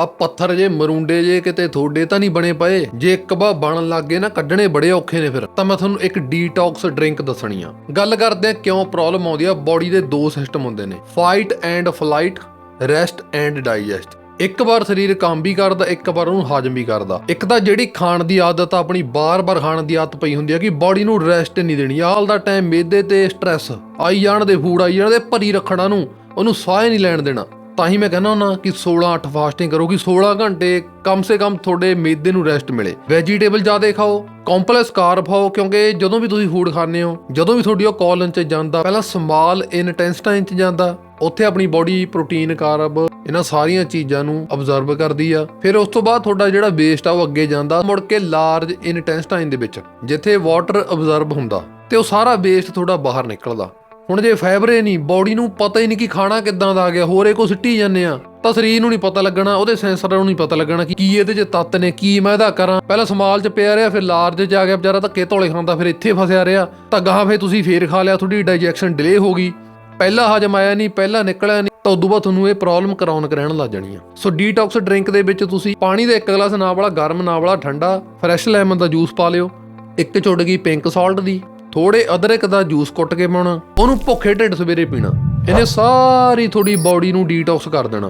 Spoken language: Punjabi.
ਆ ਪੱਥਰ ਜੇ, ਮਰੂੰਡੇ ਜੇ ਕਿਤੇ ਥੋੜੇ ਤਾਂ ਨਹੀਂ ਬਣੇ ਪਏ। ਜੇ ਇੱਕ ਵਾਰ ਬਣਨ ਲੱਗ ਗਏ ਨਾ, ਕੱਢਣੇ ਬੜੇ ਔਖੇ ਨੇ ਫਿਰ। ਤਾਂ ਮੈਂ ਤੁਹਾਨੂੰ ਇੱਕ ਡੀਟੌਕਸ ਡਰਿੰਕ ਦੱਸਣੀ ਆ। ਗੱਲ ਕਰਦੇ ਆ ਕਿਉਂ ਪ੍ਰੋਬਲਮ ਆਉਂਦੀ ਆ ਬਾਡੀ ਦੇ ਦੋ ਸਿਸਟਮ ਹੁੰਦੇ ਨੇ। Fight and flight rest and digest ਇੱਕ ਵਾਰ ਸਰੀਰ ਕੰਮ ਵੀ ਕਰਦਾ, ਇੱਕ ਵਾਰ ਉਹਨੂੰ ਹਾਜ਼ਮ ਵੀ ਕਰਦਾ। ਇੱਕ ਤਾਂ ਜਿਹੜੀ ਖਾਣ ਦੀ ਆਦਤ ਆ, ਆਪਣੀ ਬਾਰ-ਬਾਰ ਖਾਣ ਦੀ ਆਦਤ ਪਈ ਹੁੰਦੀ ਆ ਕਿ ਬਾਡੀ ਨੂੰ ਰੈਸਟ ਨਹੀਂ ਦੇਣੀ। ਆਲ ਦਾ ਟਾਈਮ ਮੇਦੇ ਤੇ ਸਟ੍ਰੈਸ ਆਈ ਜਾਣ ਦੇ ਫੂਡ ਆਈ ਜਾਣ ਦੇ, ਭਰੀ ਰੱਖਣਾ ਨੂੰ, ਉਹਨੂੰ ਸਾਹ ਨਹੀਂ ਲੈਣ ਦੇਣਾ। ਤਾਂ ਹੀ ਮੈਂ ਕਹਿੰਦਾ ਹੁੰਦਾ ਕਿ 16 8 ਫਾਸਟਿੰਗ ਕਰੋ ਕਿ 16 ਘੰਟੇ ਕਮ ਸੇ ਕਮ ਤੁਹਾਡੇ ਮੇਦੇ ਨੂੰ ਰੈਸਟ ਮਿਲੇ। ਵੈਜੀਟੇਬਲ ਜ਼ਿਆਦਾ ਖਾਓ ਕੰਪਲੈਕਸ ਕਾਰਬ ਖਾਓ, ਕਿਉਂਕਿ ਜਦੋਂ ਵੀ ਤੁਸੀਂ ਫੂਡ ਖਾਂਦੇ ਹੋ, ਜਦੋਂ ਵੀ ਤੁਹਾਡੀ ਉਹ ਕੋਲਨ ਚ ਜਾਂਦਾ, ਪਹਿਲਾਂ ਸਮਾਲ ਇਨਟੈਂਸਟਾਈਨ ਚ ਜਾਂਦਾ, ਉੱਥੇ ਆਪਣੀ ਬਾਡੀ ਪ੍ਰੋਟੀਨ ਕਾਰਬ ਇਹਨਾਂ ਸਾਰੀਆਂ ਚੀਜ਼ਾਂ ਨੂੰ ਅਬਜ਼ਰਵ ਕਰਦੀ ਆ। ਫਿਰ ਉਸ ਤੋਂ ਬਾਅਦ ਤੁਹਾਡਾ ਜਿਹੜਾ ਵੇਸਟ ਆ ਉਹ ਅੱਗੇ ਜਾਂਦਾ, ਮੁੜ ਕੇ ਲਾਰਜ ਇਨਟੈਂਸਟਾਈਨ ਦੇ ਵਿੱਚ, ਜਿੱਥੇ ਵਾਟਰ ਅਬਜ਼ਰਵ ਹੁੰਦਾ, ਤੇ ਉਹ ਸਾਰਾ ਵੇਸਟ ਤੁਹਾਡਾ ਬਾਹਰ ਨਿਕਲਦਾ। ਹੁਣ ਜੇ ਫਾਈਬਰ ਨਹੀਂ ਬਾਡੀ ਨੂੰ ਪਤਾ ਹੀ ਨਹੀਂ ਕਿ ਖਾਣਾ ਕਿੱਦਾਂ ਦਾ ਆ ਗਿਆ, ਹੋਰ ਇਹ ਕੋ ਸਿੱਟੀ ਜਾਂਦੇ ਆ। ਤਾਂ ਸਰੀਰ ਨੂੰ ਨਹੀਂ ਪਤਾ ਲੱਗਣਾ, ਉਹਦੇ ਸੈਂਸਰਾਂ ਨੂੰ ਨਹੀਂ ਪਤਾ ਲੱਗਣਾ ਕਿ ਕੀ ਇਹਦੇ 'ਚ ਤੱਤ ਨੇ, ਕੀ ਮੈਂ ਇਹਦਾ ਕਰਾਂ। ਪਹਿਲਾਂ ਸਮਾਲ 'ਚ ਪਿਆ ਰਿਹਾ, ਫਿਰ ਲਾਰਜ 'ਚ ਆ ਗਿਆ, ਵਿਚਾਰਾ ਧੱਕੇ ਧੋਲੇ ਖਾਂਦਾ, ਫਿਰ ਇੱਥੇ ਫਸਿਆ ਰਿਹਾ। ਤਾਂ ਗਾਹਾਂ ਫੇ ਤੁਸੀਂ ਫੇਰ ਖਾ ਲਿਆ, ਤੁਹਾਡੀ ਡਾਈਜੈਕਸ਼ਨ ਡਿਲੇ ਹੋ ਗਈ। ਪਹਿਲਾਂ ਹਜਮ ਆਇਆ ਨਹੀਂ, ਪਹਿਲਾਂ ਨਿਕਲਿਆ ਨਹੀਂ, ਤਾਂ ਉਦੋਂ ਬਾਅਦ ਤੁਹਾਨੂੰ ਇਹ ਪ੍ਰੋਬਲਮ ਕਰਾਉਣ ਰਹਿਣ ਲੱਗ ਜਾਣੀ ਆ। ਸੋ ਡੀਟੌਕਸ ਡਰਿੰਕ ਦੇ ਵਿੱਚ ਤੁਸੀਂ ਪਾਣੀ ਦਾ ਇੱਕ ਗਲਾਸ, ਨਾ ਵਾਲਾ ਗਰਮ, ਨਾ ਵਾਲਾ ਠੰਡਾ ਫਰੈਸ਼ ਲੈਮਨ ਦਾ ਜੂਸ ਪਾ ਲਿਓ। ਇੱਕ ਚੁਟਕੀ ਪਿੰਕ ਸਾਲਟ ਦੀ ਥੋੜੇ ਅਦਰਕ ਦਾ ਜੂਸ ਕੁੱਟ ਕੇ ਪਾਉਣਾ, ਉਹਨੂੰ ਭੁੱਖੇ ਢਿੱਡ ਸਵੇਰੇ ਪੀਣਾ। ਇਹਨੇ ਸਾਰੀ ਤੁਹਾਡੀ ਬਾਡੀ ਨੂੰ ਡੀਟੌਕਸ ਕਰ ਦੇਣਾ।